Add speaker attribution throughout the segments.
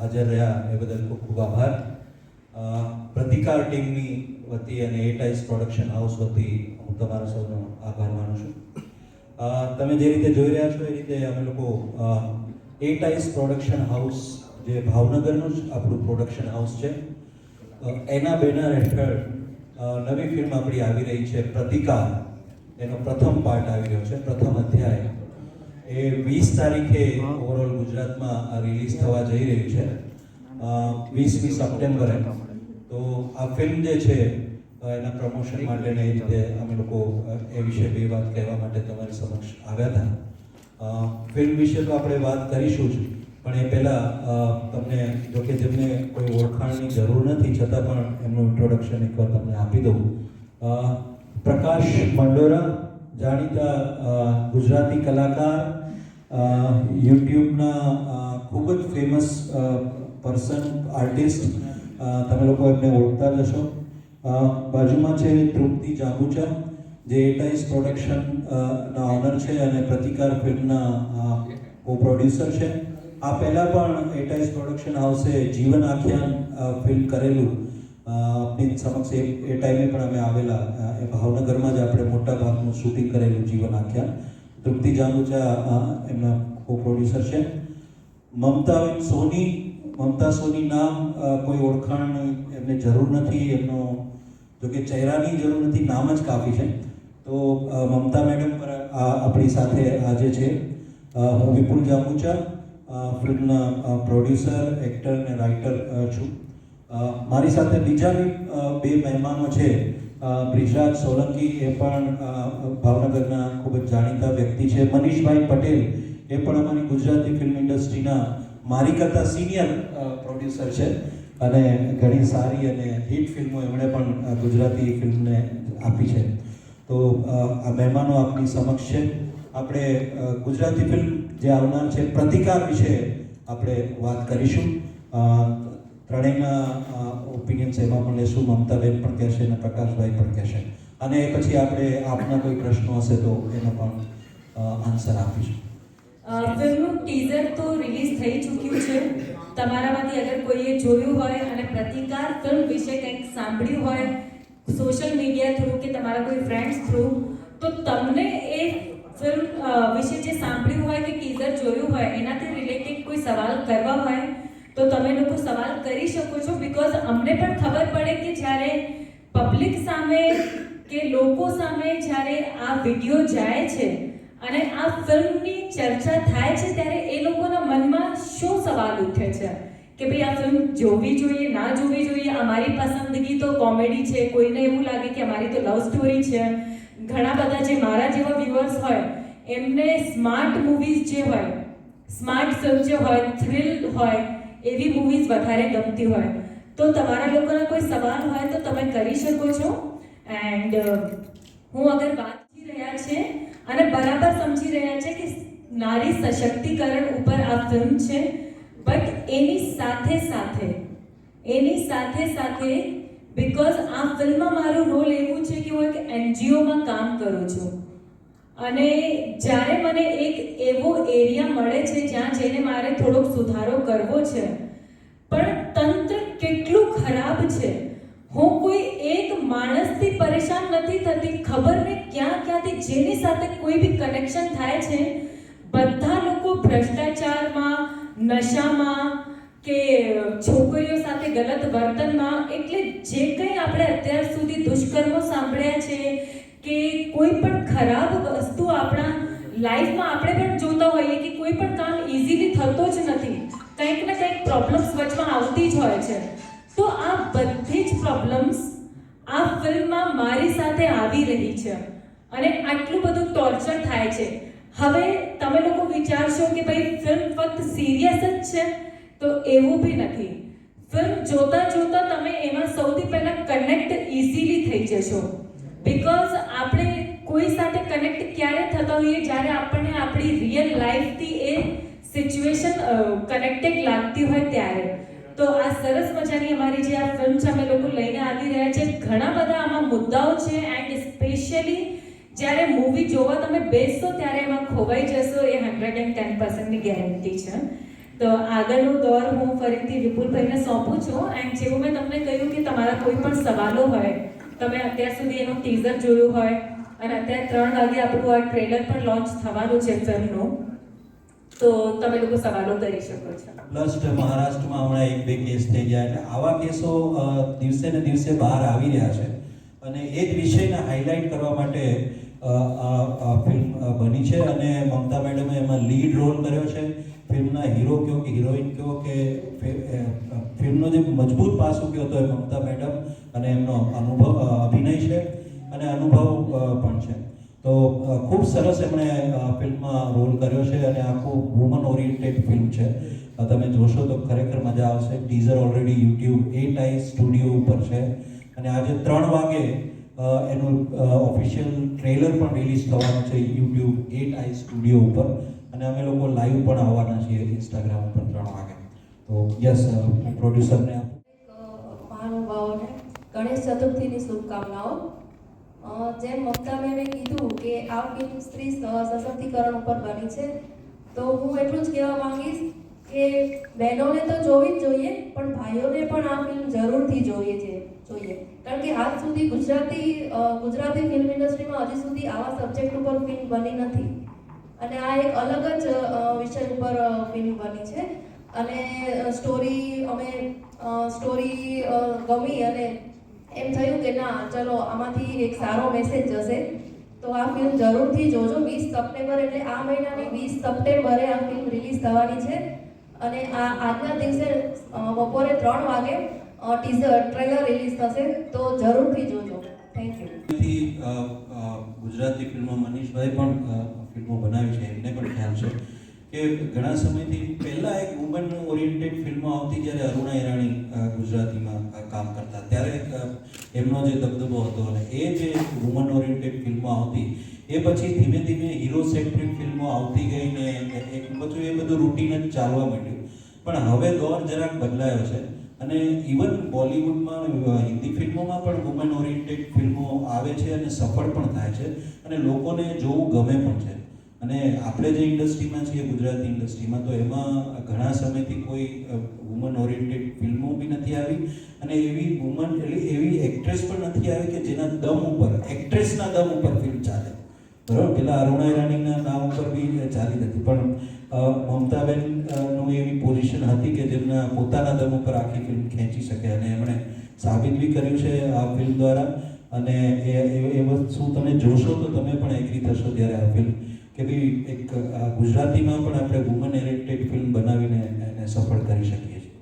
Speaker 1: હાજર રહ્યા એ બદલ ખૂબ ખૂબ આભાર. પ્રતિકાર ટીમની વતી અને એ પ્રોડક્શન હાઉસ વતી હું તમારા સૌનો આભાર માનું છું. તમે જે રીતે જોઈ રહ્યા છો એ રીતે અમે લોકો એ ટાઈસ પ્રોડક્શન હાઉસ જે ભાવનગરનું જ આપણું પ્રોડક્શન હાઉસ છે એના બેનર હેઠળ નવી ફિલ્મ આપણી આવી રહી છે, પ્રતિકાર. એનો પ્રથમ પાર્ટ આવી રહ્યો છે, પ્રથમ અધ્યાય. એ વીસ તારીખે ઓવરઓલ ગુજરાતમાં આ રિલીઝ થવા જઈ રહ્યું છે. વીસમી સપ્ટેમ્બરે. તો આ ફિલ્મ જે છે એના પ્રમોશન માટે ને એ રીતે અમે લોકો એ વિશે બે વાત કહેવા માટે તમારી સમક્ષ આવ્યા હતા. ફિલ્મ વિશે તો આપણે વાત કરીશું જ પણ એ પહેલાં તમને જો કે જેમને કોઈ ઓળખાણની જરૂર નથી છતાં પણ એમનું ઇન્ટ્રોડક્શન એકવાર તમને આપી દઉં. પ્રકાશ મંડોરા જાણીતા ગુજરાતી કલાકાર યુટ્યુબના ખૂબ જ ફેમસ પર્સન આર્ટિસ્ટ તમે લોકો એમને ઓળખતા હશો. બાજુમાં છે તૃપ્તિ જાગુચા જે એટાઇસ પ્રોડક્શન ના ઓનર છે અને પ્રતિકાર ફિલ્મના કો પ્રોડ્યુસર છે. આ પહેલાં પણ એટાઇસ પ્રોડક્શન હાઉસે જીવન આખ્યાન ફિલ્મ કરેલું. આપની સમક્ષ એ એ ટાઈમે પણ અમે આવેલા એ ભાવનગરમાં જ આપણે મોટા ભાગનું શૂટિંગ કરેલું જીવન આખ્યા તૃપ્તિ જાનુજા એમના કો પ્રોડ્યુસર છે. મમતા સોની મમતા સોની નામ કોઈ ઓળખાણ એમને જરૂર નથી, એમનો જો કે ચહેરાની જરૂર નથી, નામ જ કાફી છે. તો મમતા મેડમ પર આપણી સાથે આજે છે. હું વિપુલ જામુચા ફિલ્મના પ્રોડ્યુસર, એક્ટર અને રાઇટર છું. મારી સાથે બીજા બી મહેમાનો છે. બ્રિજરાજ સોલંકી એ પણ ભાવનગરના ખૂબ જ જાણીતા વ્યક્તિ છે. મનીષભાઈ પટેલ એ પણ અમારી ગુજરાતી ફિલ્મ ઇન્ડસ્ટ્રીના મારી કરતાં સિનિયર પ્રોડ્યુસર છે. અને ઘણી સારી અને હિટ ફિલ્મો એમણે પણ ગુજરાતી ફિલ્મને આપી છે. તો આ મહેમાનો આપની સમક્ષ છે. આપણે ગુજરાતી ફિલ્મ જે આવનાર છે, પ્રતિકાર વિશે આપણે વાત કરીશું. ત્રણેયના ઓપિનિયન્સ એમાં પણ લેશું, મમતાબેન પણ કહેશે અને પ્રકાશભાઈ પણ કહેશે. અને પછી આપણે આપના કોઈ પ્રશ્નો હશે તો એનો પણ આન્સર આપીશું.
Speaker 2: ફિલ્મનું ટીઝર તો રિલીઝ થઈ ચૂક્યું છે. તમારામાંથી અગર કોઈએ જોયું હોય અને પ્રતિકાર ફિલ્મ વિશે કંઈક સાંભળ્યું હોય સોશિયલ મીડિયા થ્રુ કે તમારા કોઈ ફ્રેન્ડ્સ થ્રુ તો તમને એ ફિલ્મ વિશે જે સાંભળ્યું હોય કે ટીઝર જોયું હોય, એનાથી રિલેટેડ કોઈ સવાલ કરવા હોય તો તમે લોકો સવાલ કરી શકો છો બીકોઝ અમને પણ ખબર પડે કે જ્યારે પબ્લિક સામે કે લોકો સામે જ્યારે આ વીડિયો જાય છે અને આ ફિલ્મની ચર્ચા થાય છે, ત્યારે એ લોકોના મનમાં શું સવાલ ઉઠે છે? કે ભાઈ આ ફિલ્મ જોવી જોઈએ, ના જોવી જોઈએ? અમારી પસંદગી તો કોમેડી છે, કોઈને એવું લાગે કે અમારી તો લવ સ્ટોરી છે. ઘણા બધા જે મારા જેવા વ્યુઅર્સ હોય, એમને સ્માર્ટ મૂવીઝ જે હોય સ્માર્ટ ફિલ્મ જે હોય થ્રિલ હોય એવી મૂવીઝ વધારે ગમતી હોય. તો તમારા લોકોના કોઈ સવાલ હોય તો તમે કરી શકો છો. એન્ડ હું અગર વાત કરી રહ્યા છે અને બરાબર સમજી રહ્યા છે કે નારી સશક્તિકરણ ઉપર આ ફિલ્મ છે બટ એની સાથે સાથે, એની સાથે સાથે બિકોઝ આ ફિલ્મમાં મારું રોલ એવું છે કે હું એક એનજીઓમાં કામ કરું છું. અને જ્યારે મને એક એવો એરિયા મળે છે જ્યાં જેને મારે થોડોક સુધારો કરવો છે, પણ તંત્ર કેટલું ખરાબ છે? હું કોઈ એક માણસથી પરેશાન નથી થતી. ખબર ને ક્યાં ક્યાંથી જેની સાથે કોઈ બી કનેક્શન થાય છે. બધા લોકો ભ્રષ્ટાચારમાં, નશામાં કે છોકરીઓ સાથે ગલત વર્તનમાં, એટલે જે કંઈ આપણે અત્યાર સુધી દુષ્કર્મો સાંભળ્યા છે કે કોઈ પણ ખરાબ વસ્તુ આપણા લાઈફમાં આપણે પણ જોતા હોઈએ કે કોઈ પણ કામ ઇઝીલી થતો જ નથી. કંઈક ને કંઈક પ્રોબ્લેમ્સ વચમાં આવતી જ હોય છે. તો આ બધી જ પ્રોબ્લેમ્સ આ ફિલ્મમાં મારી સાથે આવી રહી છે. અને આટલું બધું ટોર્ચર થાય છે. હવે તમે લોકો વિચારશો કે ભાઈ ફિલ્મ ફક્ત સિરિયસ જ છે? તો એવું બી નથી. ફિલ્મ જોતા જોતા તમે એમાં સૌથી પહેલાં કનેક્ટ ઇઝીલી થઈ જશો. બીકોઝ આપણે કોઈ સાથે કનેક્ટ ક્યારે થતા હોઈએ, જ્યારે આપણને આપણી રિયલ લાઈફથી એ સિચ્યુએશન કનેક્ટેડ લાગતી હોય ત્યારે. તો આ સરસ મજાની અમારી જે આ ફિલ્મ છે, અમે લોકો લઈને આવી રહ્યા છે. ઘણા બધા આમાં મુદ્દાઓ છે એન્ડ સ્પેશિયલી જ્યારે મૂવી જોવા તમે બેસશો ત્યારે એમાં ખોવાઈ જશો એ હંડ્રેડ એન્ડ ટેન પર્સન્ટની ગેરંટી છે. તો આગળનો દોર હું ફરીથી વિપુલભાઈને સોંપું છું એન્ડ જેવું મેં તમને કહ્યું કે તમારા કોઈ પણ સવાલો હોય તમે અત્યાર સુધી એનું ટીઝર જોયું હોય અને અત્યારે ત્રણ વાગે આપણું આ ટ્રેલર પણ લોન્ચ થવાનું છે ફિલ્મનું, તો તમે લોકો સવાલો કરી શકો છો.
Speaker 1: પ્લસ મહારાષ્ટ્રમાં હમણાં એક બે કેસ થઈ ગયા એટલે આવા કેસો દિવસે ને દિવસે બહાર આવી રહ્યા છે. અને એ જ વિષયને હાઇલાઇટ કરવા માટે આ ફિલ્મ બની છે અને મમતા મેડમે એમાં લીડ રોલ કર્યો છે. ફિલ્મના હીરો કયો કે હિરોઈન કયો કે ફિલ્મનો જે મજબૂત પાસું કયો તો એ મમતા મેડમ અને એમનો અનુભવ અભિનય છે અને અનુભવ પણ છે. તો ખૂબ સરસ એમણે ફિલ્મમાં રોલ કર્યો છે અને આખું વુમન ઓરિએન્ટેડ ફિલ્મ છે. તમે જોશો તો ખરેખર મજા આવશે. Teaser already YouTube at I studio ઉપર છે. અને આજે ત્રણ વાગે એનું ઓફિશિયલ ટ્રેલર પણ રિલીઝ થવાનું છે યુટ્યુબ એટ આઈ સ્ટુડિયો ઉપર. અને અમે લોકો લાઈવ પણ આવવાના છીએ ઇન્સ્ટાગ્રામ ઉપર ત્રણ વાગે. તો યસ પ્રોડ્યુસરને
Speaker 3: ગણેશ ચતુર્થીની શુભકામનાઓ. જેમ મમતા મેમે કીધું કે આ ફિલ્મ સ્ત્રી સશક્તિકરણ ઉપર બની છે, તો હું એટલું જ કહેવા માંગીશ કે બહેનોને તો જોવી જ જોઈએ, પણ ભાઈઓને પણ આ ફિલ્મ જરૂરથી જોઈએ છે, જોઈએ. કારણ કે આજ સુધી ગુજરાતી ગુજરાતી ફિલ્મ ઇન્ડસ્ટ્રીમાં હજી સુધી આવા સબ્જેક્ટ ઉપર ફિલ્મ બની નથી. અને આ એક અલગ જ વિષય ઉપર ફિલ્મ બની છે. અને સ્ટોરી અમે સ્ટોરી ગમી અને એમ થયું કે ના ચલો આમાંથી એક સારો મેસેજ જશે. તો આ ફિલ્મ જરૂરથી જોજો. વીસ સપ્ટેમ્બર એટલે આ મહિનાની વીસ સપ્ટેમ્બરે આ ફિલ્મ રિલીઝ થવાની છે. અને આ આજના દિવસે બપોરે ત્રણ વાગે ટીઝર ટ્રેલર રિલીઝ થશે. તો જરૂરથી જોજો. થેન્ક યુ
Speaker 1: ગુજરાતી ફિલ્મો મનીષભાઈ પણ ફિલ્મો બનાવી છે. એમને પણ ખ્યાલ છે કે ઘણા સમયથી પહેલાં એક વુમન ઓરિએન્ટેડ ફિલ્મો આવતી જ્યારે અરુણા ઈરાણી ગુજરાતીમાં કામ કરતા અ, એમનો જે દબદબો હતો અને એ જે વુમન ઓરિએન્ટેડ ફિલ્મો આવતી, એ પછી ધીમે ધીમે હીરો સેન્ટ્રિક ફિલ્મો આવતી ગઈ ને એક બધું એ બધું રૂટીન જ ચાલવા માંડ્યું. પણ હવે દોર જરાક બદલાયો છે અને ઇવન બોલિવૂડમાં હિન્દી ફિલ્મોમાં પણ વુમન ઓરિએન્ટેડ ફિલ્મો આવે છે અને સફળ પણ થાય છે અને લોકોને જોવું ગમે પણ છે. અને આપણે જે ઇન્ડસ્ટ્રીમાં છીએ, ગુજરાતી ઇન્ડસ્ટ્રીમાં, તો એમાં ઘણા સમયથી કોઈ વુમન ઓરિએન્ટેડ ફિલ્મો બી નથી આવી. અને એવી વુમન એટલે એવી એક્ટ્રેસ પણ નથી આવી કે જેના દમ ઉપર એક્ટ્રેસના દમ ઉપર ફિલ્મ ચાલે. બરાબર? પેલા અરુણા ઈરાનીના નામ ઉપર બી ચાલી નથી. પણ મમતાબેનનું એવી પોઝિશન હતી કે જેમના પોતાના દમ ઉપર આખી ફિલ્મ ખેંચી શકે અને એમણે સાબિત બી કર્યું છે આ ફિલ્મ દ્વારા. અને એ, એ- વસ્તુ તમે જોશો તો તમે પણ એગ્રી થશો ત્યારે આ ફિલ્મ કે ભાઈ એક ગુજરાતીમાં પણ આપણે વુમન એરેક્ટેડ ફિલ્મ બનાવીને એને સફળ કરી શકીએ છીએ.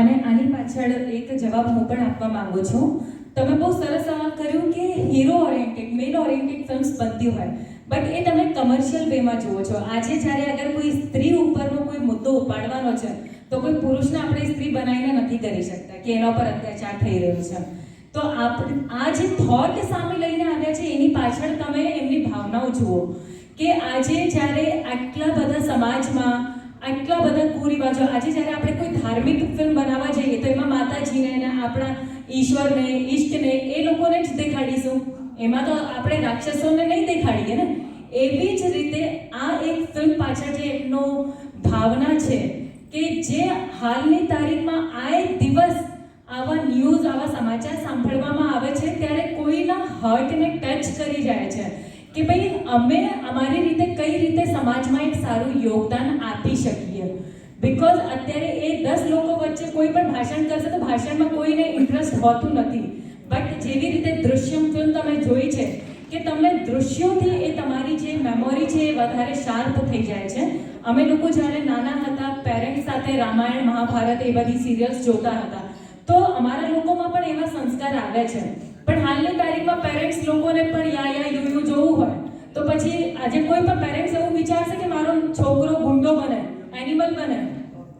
Speaker 2: અને આની પાછળ એક જવાબ હું પણ આપવા માંગુ છું. તમે બહુ સરસ સવાલ કર્યું કે hero oriented male oriented films બનતી હોય. બટ એ તમે કમર્શિયલ વેમાં જુઓ છો. આજે જ્યારે અગર કોઈ સ્ત્રી ઉપરનો કોઈ મુદ્દો ઉપાડવાનો છે, તો કોઈ પુરુષને આપણે સ્ત્રી બનાવીને નથી કરી શકતા કે એના પર અત્યાચાર થઈ રહ્યો છે. તો આપણે આ જે થોટ સામે લઈને આવ્યા છે, એની પાછળ તમે એમની ભાવનાઓ જુઓ કે આજે જ્યારે આટલા બધા સમાજમાં આટલા બધા કુરિવાજો. આજે જ્યારે આપણે કોઈ ધાર્મિક ફિલ્મ બનાવવા જઈએ, તો એમાં માતાજીને અને આપણા ઈશ્વરને, ઈષ્ટને, એ લોકોને જ દેખાડીશું. એમાં તો આપણે રાક્ષસોને નહીં દેખાડીએ ને? એવી જ રીતે આ એક ફિલ્મ પાછળ જે એમનો ભાવના છે કે જે હાલની તારીખમાં આએ દિવસ આવા ન્યૂઝ આવા સમાચાર સાંભળવામાં આવે છે, ત્યારે કોઈના હાર્ટને ટચ કરી જાય છે. કે ભાઈ અમે અમારી રીતે કઈ રીતે સમાજમાં એક સારું યોગદાન આપી શકીએ? બિકોઝ અત્યારે એ દસ લોકો વચ્ચે કોઈ પણ ભાષણ કરશે તો ભાષણમાં કોઈને ઇન્ટરેસ્ટ હોતું નથી. બટ જેવી રીતે દૃશ્યમ ફિલ્મ તમે જોઈ છે કે તમને દૃશ્યોથી એ તમારી જે મેમોરી છે એ વધારે શાર્પ થઈ જાય છે. અમે લોકો જ્યારે નાના હતા પેરેન્ટ્સ સાથે રામાયણ, મહાભારત એ બધી સિરિયલ્સ જોતા હતા. તો અમારા લોકોમાં પણ એવા સંસ્કાર આવ્યા છે. પણ હાલની તારીખમાં પેરેન્ટ્સ લોકોને પણ યા યા યુ યુ જોવું હોય. તો પછી આજે કોઈ પણ પેરેન્ટ્સ એવું વિચારશે કે મારો છોકરો ગુંડો બને એનિમલ બને.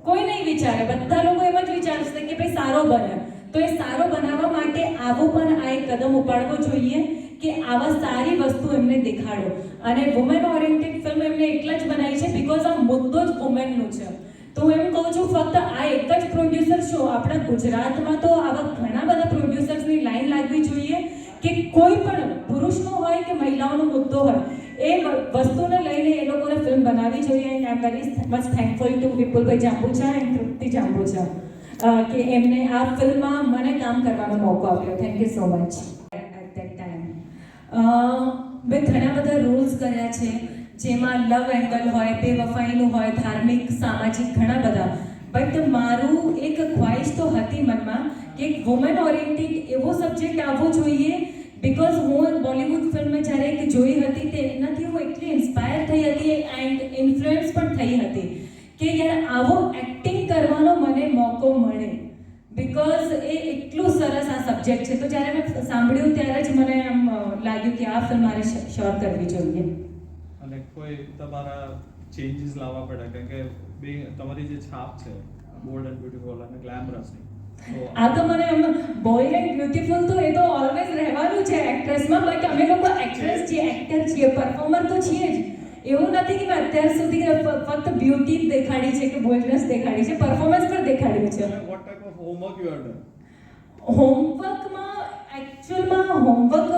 Speaker 2: કોઈ નહીં વિચારે, બધા લોકો એમ જ વિચારશે કે ભાઈ સારો બને. તો એ સારો બનાવવા માટે આવો પણ આ એક કદમ ઉપાડવો જોઈએ કે આવા સારી વસ્તુ એમને દેખાડો. અને વુમેન ઓરિએન્ટેડ ફિલ્મ એમને એટલા જ બનાવી છે બિકોઝ આ મુદ્દો જ વુમેનનું છે. તો હું એમ કહું છું, ફક્ત આ એક જ પ્રોડ્યુસર શો આપણા ગુજરાતમાં તો આવા ઘણા બધા પ્રોડ્યુસર્સની લાઈન લાગવી જોઈએ. કે કોઈ પણ પુરુષનો હોય કે મહિલાઓનો મુદ્દો હોય, એ વસ્તુને લઈને એ લોકોને ફિલ્મ બનાવવી જોઈએ and I very much thankful to Vipulbhai Jambucha and Trupti Jambucha કે એમને આ ફિલ્મમાં મને કામ કરવાનો મોકો આપ્યો. Thank you so much at that time મેં ઘણા બધા રૂલ્સ કર્યા છે, જેમાં લવ એંગલ હોય, બેવફાઈનું હોય, ધાર્મિક, સામાજિક, ઘણા બધા. બટ મારું એક ખ્વાહિશ તો હતી મનમાં કે એક વુમન ઓરિએન્ટેડ એવો સબ્જેક્ટ આવવો જોઈએ બિકોઝ હું બોલિવૂડ ફિલ્મ જ્યારે એક જોઈ હતી તે એનાથી હું એટલી ઇન્સ્પાયર થઈ હતી એન્ડ ઇન્ફ્લુઅન્સ પણ થઈ હતી કે યાર આવો એક્ટિંગ કરવાનો મને મોકો મળે. બિકોઝ એ એટલું સરસ આ સબ્જેક્ટ છે. તો જ્યારે મેં સાંભળ્યું ત્યારે જ મને એમ લાગ્યું કે આ ફિલ્મ મારે શ્યોર કરવી જોઈએ.
Speaker 4: અને કોઈ તમારા ચેન્જીસ લાવવા પડે? કારણ કે તમારી જે છાપ છે બોલ્ડ એન્ડ બ્યુટીફુલ અને ગ્લેમરસની તો
Speaker 2: આ તો મને એમ બોય એન્ડ બ્યુટીફુલ તો એ તો ઓલવેઝ રહેવાનું છે એક્ટ્રેસમાં બટ અમે લોકો એક્ટ્રેસ છીએ એક્ટર છીએ પરફોર્મર તો છીએ જ. એવું નથી કે મેં અત્યાર સુધી ફક્ત બ્યુટી જ દેખાડી છે કે બોલ્ડનેસ દેખાડી છે પરફોર્મન્સ પણ દેખાડ્યું છે.
Speaker 4: What type of homework you are done
Speaker 2: હોમવર્કમાં એકચ્યુઅલમાં હોમવર્ક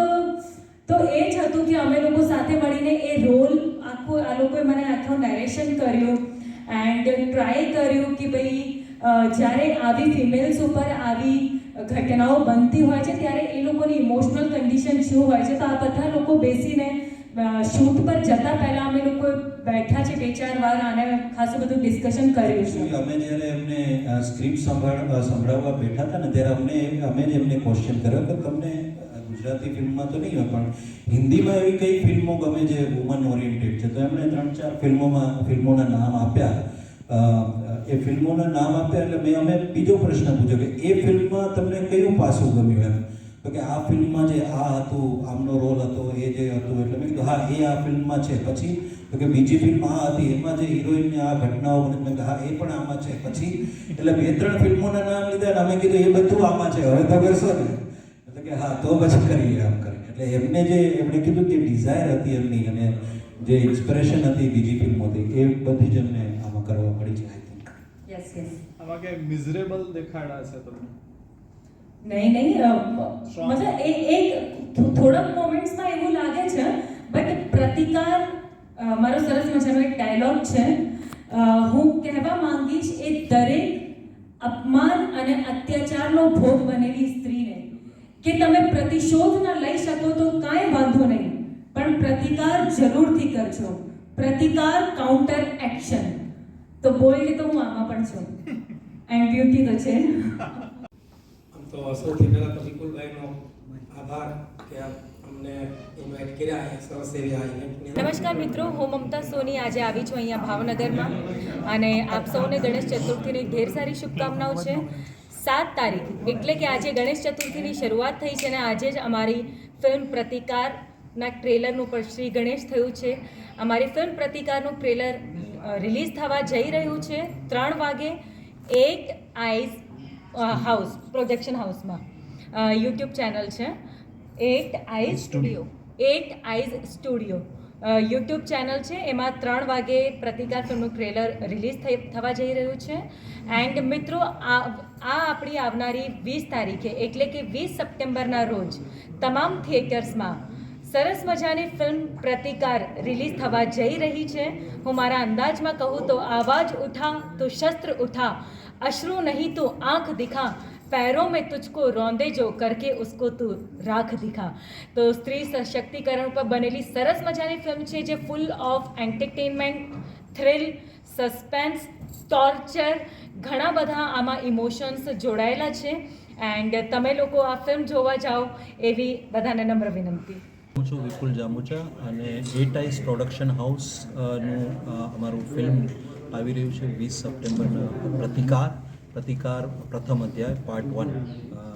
Speaker 2: તો એ જ હતું કે અમે લોકો સાથે મળીને એ રોલ આખો આ લોકોએ મને આખો નેરેશન કર્યું. એન્ડ ટ્રાય કર્યું કે ભાઈ જ્યારે આવી ફિમેલ્સ ઉપર આવી ઘટનાઓ બનતી હોય છે, ત્યારે એ લોકોની ઇમોશનલ કન્ડિશન શું હોય છે? તો આ બધા લોકો બેસીને શૂટ પર જતા પહેલા અમે લોકો બેઠા છે બે ચાર વાર આને ખાસું બધું ડિસ્કશન કર્યું છે.
Speaker 1: અમે જ્યારે એમને સ્ક્રિપ્ટ સંભાળ સંભળાવવા બેઠા હતા ને, ત્યારે અમને અમે જ એમને ક્વેશ્ચન કર્યો કે તમને ગુજરાતી ફિલ્મમાં તો નહીં પણ હિન્દીમાં એવી કઈ ફિલ્મો ગમે જે વુમન ઓરિએન્ટેડ છે? તો એમણે ત્રણ ચાર ફિલ્મોમાં, ફિલ્મોના નામ આપ્યા. એ ફિલ્મોના નામ આપ્યા એટલે મેં અમે બીજો પ્રશ્ન પૂછ્યો કે એ ફિલ્મમાં તમને કયું પાસું ગમ્યું એમ? તો કે આ ફિલ્મમાં જે આ હતું, આમનો રોલ હતો, એ જે હતું, એટલે મેં કીધું, હા, એ આ ફિલ્મમાં છે. પછી તો કે બીજી ફિલ્મ આ હતી, એમાં જે હિરોઈનની આ ઘટનાઓ બને, મેં હા, એ પણ આમાં છે. પછી એટલે બે ત્રણ ફિલ્મોના નામ લીધા અને અમે કીધું, એ બધું આમાં છે. હવે તો કરશો ને? એટલે કે, હા, તો પછી કરીએ આમ કરી એટલે એમને જે એમણે કીધું કે ડિઝાયર હતી એમની અને જે ઇન્સ્પિરેશન હતી બીજી ફિલ્મોથી, એ બધી જ એમને કરવા પડી છે આઈ થિંક
Speaker 2: યસ યસ
Speaker 4: આમાં કે મિઝરેબલ દેખાડા છે તમને?
Speaker 2: નહીં નહીં મતલબ એ એક થોડાક મોમેન્ટ્સમાં એવું લાગે છે બટ પ્રતિકાર મારો સરસ મજાનો એક ડાયલોગ છે. હું કહેવા માંગીશ એ દરેક અપમાન અને અત્યાચારનો ભોગ બનેલી સ્ત્રીને. કે તમે પ્રતિશોધ ના લઈ શકો તો કાંઈ વાંધો નહીં પણ પ્રતિકાર જરૂરથી કરજો. પ્રતિકાર કાઉન્ટર એક્શન તો બોલ્ડ તો હું આમાં પણ છું. એન્ડ બ્યુટી તો છે.
Speaker 5: આમ તો સૌથી પહેલા તો વિપુલભાઈનો આભાર કે આપ.
Speaker 2: નમસ્કાર મિત્રો હું મમતા સોની આજે આવી છું અહીંયા ભાવનગરમાં. અને આપ સૌને ગણેશ ચતુર્થીની ઢેર સારી શુભકામનાઓ છે. સાત તારીખ એટલે કે આજે ગણેશ ચતુર્થીની શરૂઆત થઈ છે અને આજે જ અમારી ફિલ્મ પ્રતિકારના ટ્રેલરનું પણ શ્રી ગણેશ થયું છે. અમારી ફિલ્મ પ્રતિકારનું ટ્રેલર રિલીઝ થવા જઈ રહ્યું છે ત્રણ વાગે એટ આઈઝ હાઉસ પ્રોજેક્શન હાઉસમાં યુટ્યુબ ચેનલ છે. At eyes studio at eyes studio YouTube channel છે. એમાં ત્રણ વાગે પ્રતિકાર ફિલ્મનું ટ્રેલર રિલીઝ થઈ થવા જઈ રહ્યું છે. એન્ડ મિત્રો આ આ આપણી આવનારી વીસ તારીખે એટલે કે વીસ સપ્ટેમ્બરના રોજ તમામ થિયેટર્સમાં સરસ મજાની ફિલ્મ પ્રતિકાર રિલીઝ થવા જઈ રહી છે હું મારા અંદાજમાં કહું તો આવાજ ઉઠા તો શસ્ત્ર ઉઠા અશ્રુ નહીં તો આંખ દિખા पैरों में तुझको रोंदे जो करके उसको તું રાખ દિખા તો સ્ત્રી સશક્તિકરણ ઉપર બનેલી સરસ મજાની ફિલ્મ છે જે full of entertainment thrill suspense torture ઘણા બધા આમાં ઇમોશન્સ જોડાયેલા છે એન્ડ તમે લોકો આ ફિલ્મ જોવા જાઓ એવી બધાને નમ્ર વિનંતી
Speaker 1: હું છું વિપુલ જામુચા અને એટ આઈસ પ્રોડક્શન હાઉસનું અમારું ફિલ્મ આવી રહ્યું છે વીસ સપ્ટેમ્બરના પ્રતિકાર. પ્રતિકાર પ્રથમ અધ્યાય પાર્ટ વન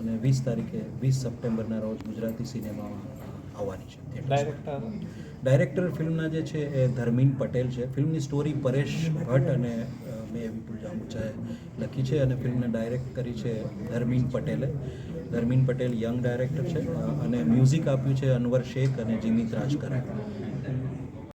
Speaker 1: અને વીસ તારીખે વીસ સપ્ટેમ્બરના રોજ ગુજરાતી સિનેમામાં આવવાની છે.
Speaker 4: ડાયરેક્ટર
Speaker 1: ડાયરેક્ટર ફિલ્મના જે છે એ ધર્મીન પટેલ છે. ફિલ્મની સ્ટોરી પરેશ ભટ્ટ અને મેં વિપુલ જામુચાએ લખી છે અને ફિલ્મને ડાયરેક્ટ કરી છે ધર્મીન પટેલે. ધર્મીન પટેલ યંગ ડાયરેક્ટર છે અને મ્યુઝિક આપ્યું છે અનવર શેખ અને જીમિત રાજકરે